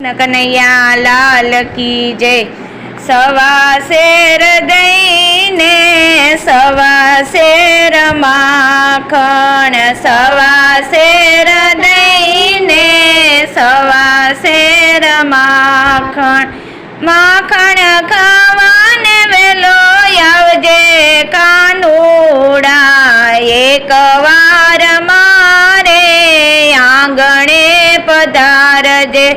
કનૈયા લાલ કી જય સવા શેર દઈને સવા શેર માખણ સવા શેર દઈને સવા શેર માખણ માખણ ખાવાને વેલો આવજે કાનુડા એક વાર મારે આંગણે પધારજે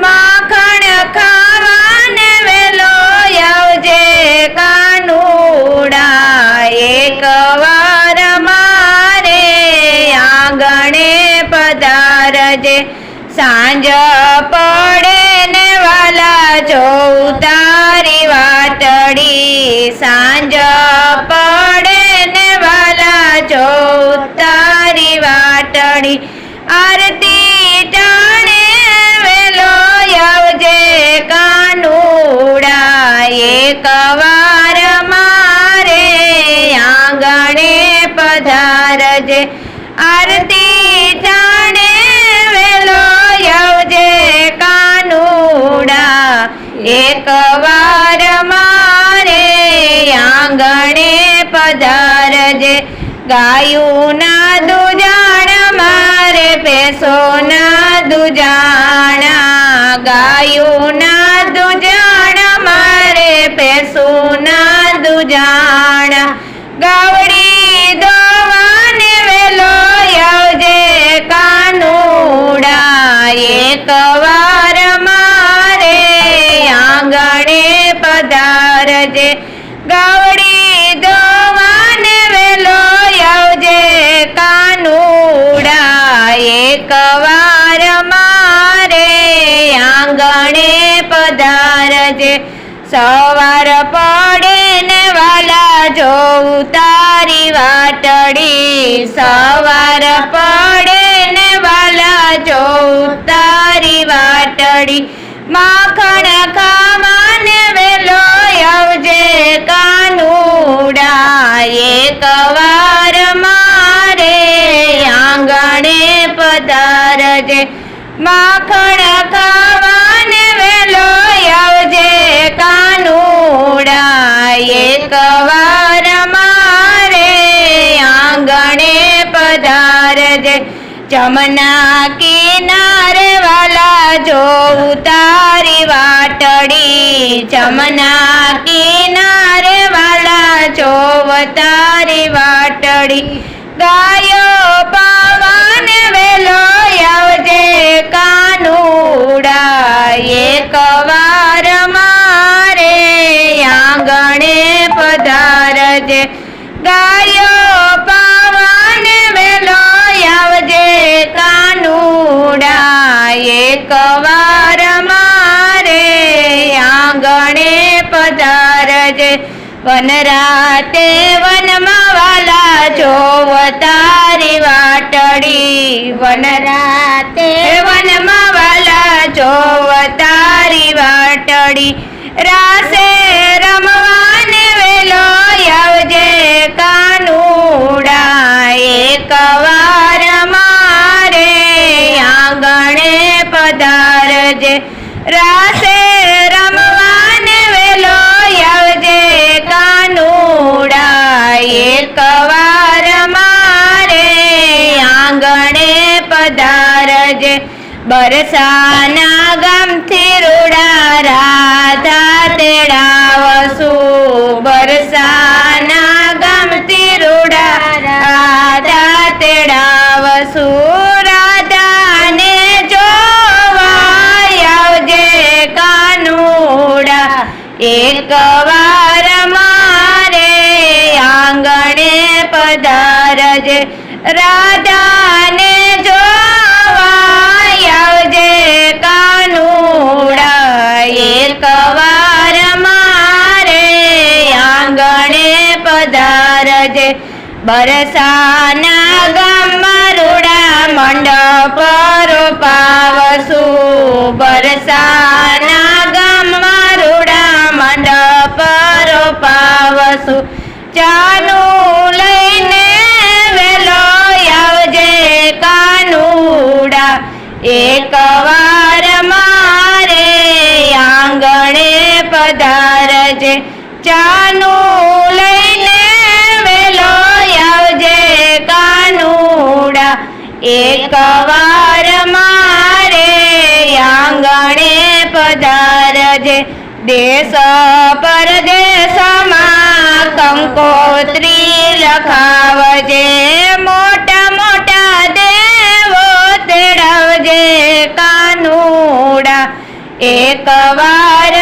માખણ ખાવાને વેલો કાનુડા. એક વાર મારે આંગણે પધારજે. સાંજ પડે ને વાલા જો તારી વાટડી સાંજ પડે ને વાલા જો તારી વાટડી આરતી કાનુડા એક વાર મારે આંગણે પધારજે, આરતી જાણે વેલો યવજે કાનુડા. એક વાર મારે આંગણે પધારજે, ગાયુના દુજાણ મારે પેસોના દુજાણા. ગાયુના દુજાણ મારે પેસોના દુજાણા ગાવડી દોવાને વેલો આવજે કાનુડા. એક વાર મારે આંગણે પધારજે. ગાવડી દોવાને વેલો આવજે કાનુડા. એક વાર મારે આંગણે પધારજે. સવાર પડે ને વાલા જોઉં તારી વાટડી. સવાર પડે ને વાલા જોઉં તારી વાટડી. માખણ ખાવાને વેલો આવજે કાનુડા એક વાર મારે આંગણે પધારજે. માખણ ખાવાને વેલો આવજે કાનુડા કવાર મારે, આંગણે પધારજે. જમના કિનારે વાલા જોઉં તારી વાટડી. જમના કિનારે વાલા જોવ તારી વાટડી. ગાયો પાવાને એક વાર મારે આંગણે પધારજે. વનરાતે વનમાં વાલા જોવ તારી વાટડી. વનરાતે વનમાં વાલા જોવ તારી વાટડી. રાસે રમવાને વેલો આવજે. કાનુડા એક પધારજે રાસે રમવાને વેલો આવજે કાનુડા એક વાર મારે આંગણે પધારજે. બરસાના ગામથી એક વાર મારે આંગણે પધારજે, રાધાને જોવા આવજે કાનુડા. એક વાર મારે આંગણે પધારજે, બરસાના ગમરુડા રૂડા મંડપ રૂપાવસુ બરસાના પધારજે. ચાનું લઈને વેલો આવજે કાનુડા. એક વાર મારે આંગણે પધારજે. દેશ પરદેશમાં કંકોત્રી લખાવજે. મોટા મોટા દેવો તેડાવજે કાનુડા. એક વાર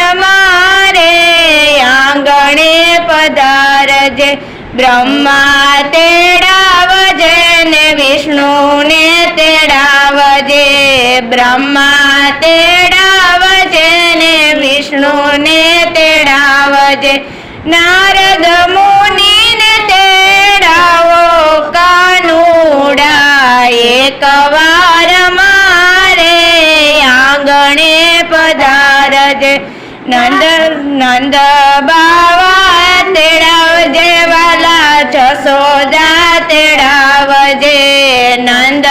આંગણે પધારજે. બ્રહ્મા તેડાવજે ને વિષ્ણુને તેડાવજે. બ્રહ્મા તેડાવજે ને વિષ્ણુને તેડાવજે. નારદ મુનિને તેડાવો કાનુડા. એક વાર મારે આંગણે પધારજે. નંદ નંદ બાવા તેડાવજે વાલા જસોદા તેડાવજે. નંદ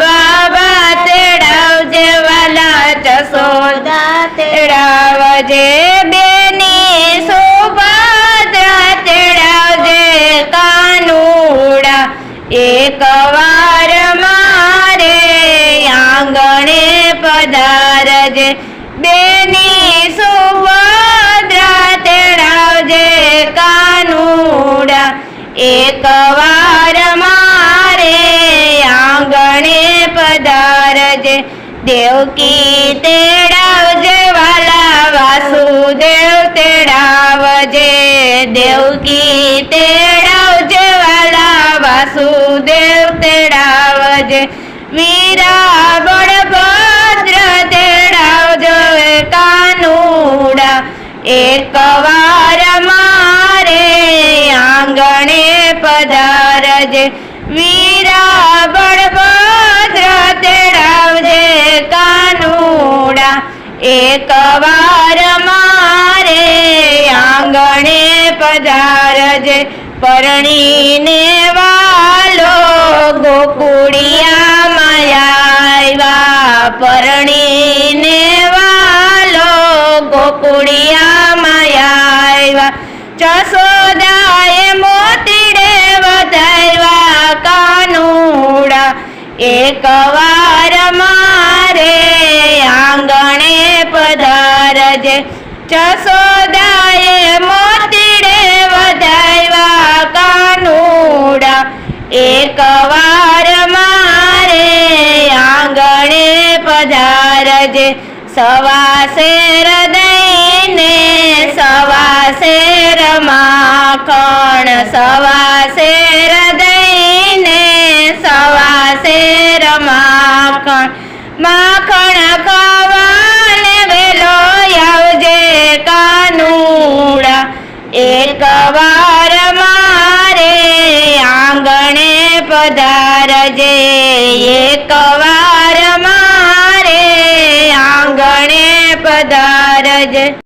બાબા તેડાવજે વાલા જસોદા તેડાવજે. બેની સુભદ્રા તેડાવજે કાનુડા. એક મારે આંગણે પધારજે. બેની સુભદ્રા તેડાવજે કાનુડા. એક વાર મારે આંગણે પધારજે. દેવકી તેડાવજે, વાલા વાસુદેવ તેડાવજે. દેવકી તેડાવજે, વાલા વાસુદેવ તેડાવજે. વીરા બળભદ્ર તેડાવજો કાનુડા, એક વાર મારે આંગણે પધારજે વીરા બળભદ્ર તેડાવજે કાનુડા, એક વાર મારે આંગણે પધારજે, પરણીને વાલો ગોકુળિયા માયા પરણીને ગોકુળિયા માયા જસોદાએ મોતીડે વધારવા કાનુડા. એક વાર મારે આંગણે પધારજે જસોદાએ મોતીડે વધારવા કાનુડા. એક વાર મારે આંગણે પધારજે સવા શેર દઈને સવા શેર માખણ સવા શેર દઈને સવા શેર માખણ માખણ ખાવાને વેલો આવજે કાનુડા. એક વાર મારે આંગણે પધારજે. એક વાર આંગણે પધારજે